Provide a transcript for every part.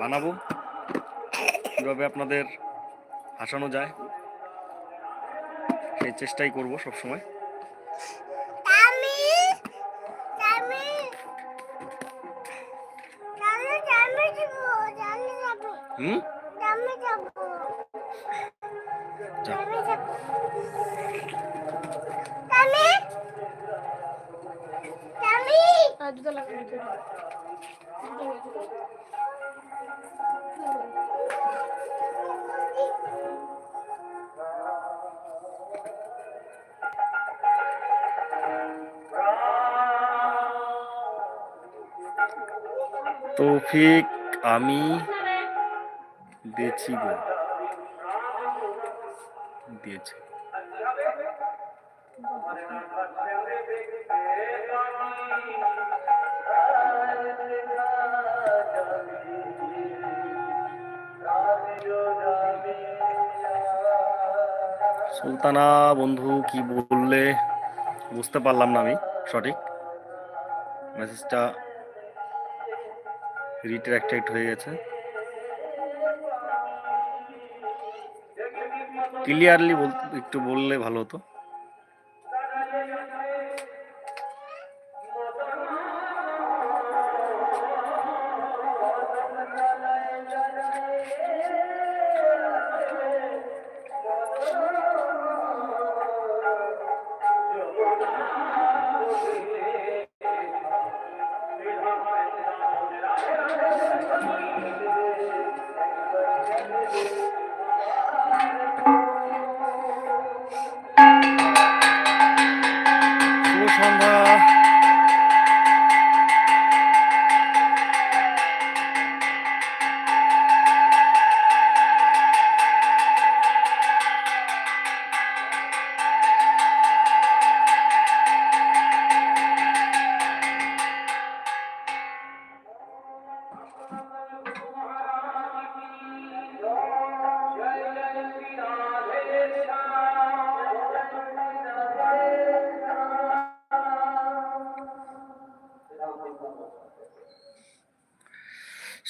বানাবো। কীভাবে আপনাদের হাসানো যায় সেই চেষ্টাই করব সবসময়। হুম? আর জুতো লাগানো তৌফিক আমি দিয়েছি গো। দিয়েছে। সুলতানা বন্ধু কি বললে বুঝতে পারলাম না আমি, সঠিক? মেসেজটা রিট্রাক্টেড হয়ে গেছে। ক্লিয়ারলি বল, একটু বললে ভালো হতো। 수고하셨습니다.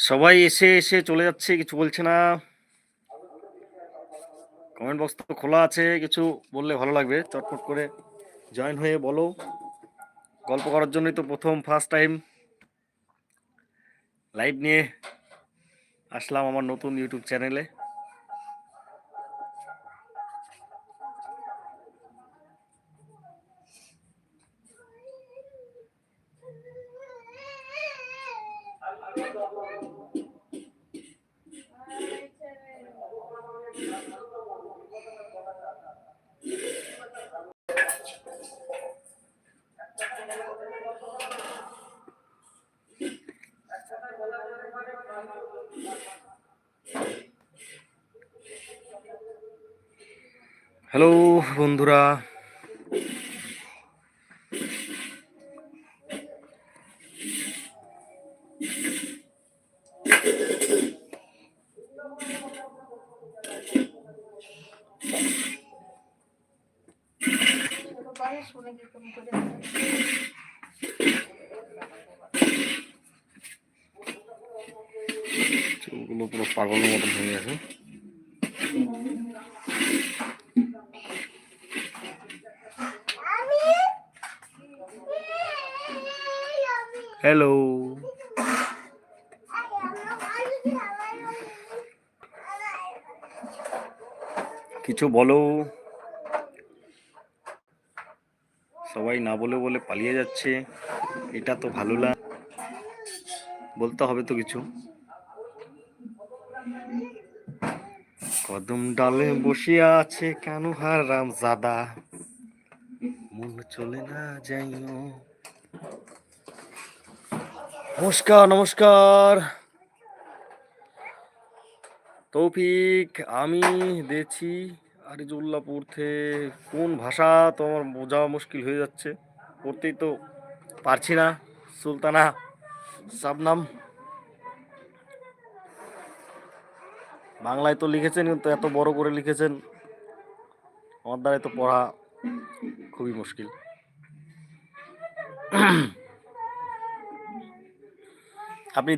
সবাই এসে এসে চলে যাচ্ছে, কিছু বলছে না। কমেন্ট বক্স তো খোলা আছে, কিছু বললে ভালো লাগবে, চটপট করে জয়েন হয়ে বলো। গল্প করার জন্যই তো প্রথম ফার্স্ট টাইম লাইভ নিয়ে আসলাম আমার নতুন ইউটিউব চ্যানেলে হ্যালো বন্ধুরা। চুলগুলো পুরো পাগলের মতন হয়ে গেছে। হ্যালো কিছু বলো। সবাই না বলে বলে পালিয়ে যাচ্ছে। এটা তো ভালো না বলতে হবে তো কিছু। কদম ডালে বসিয়া আছে কেন হারাম জাদা মন চলে না যাইও। নমস্কার নমস্কার। তৌফিক, আমি দেখছি আরিজুল্লাপুর থেকে কোন ভাষা তো আমার বোঝা মুশকিল হয়ে যাচ্ছে। পড়তেই তো পারছি না, সুলতানা সাবনাম। বাংলায় তো লিখেছেন, কিন্তু এত বড় করে লিখেছেন, আমার দ্বারাই তো পড়া খুবই মুশকিল। আপনি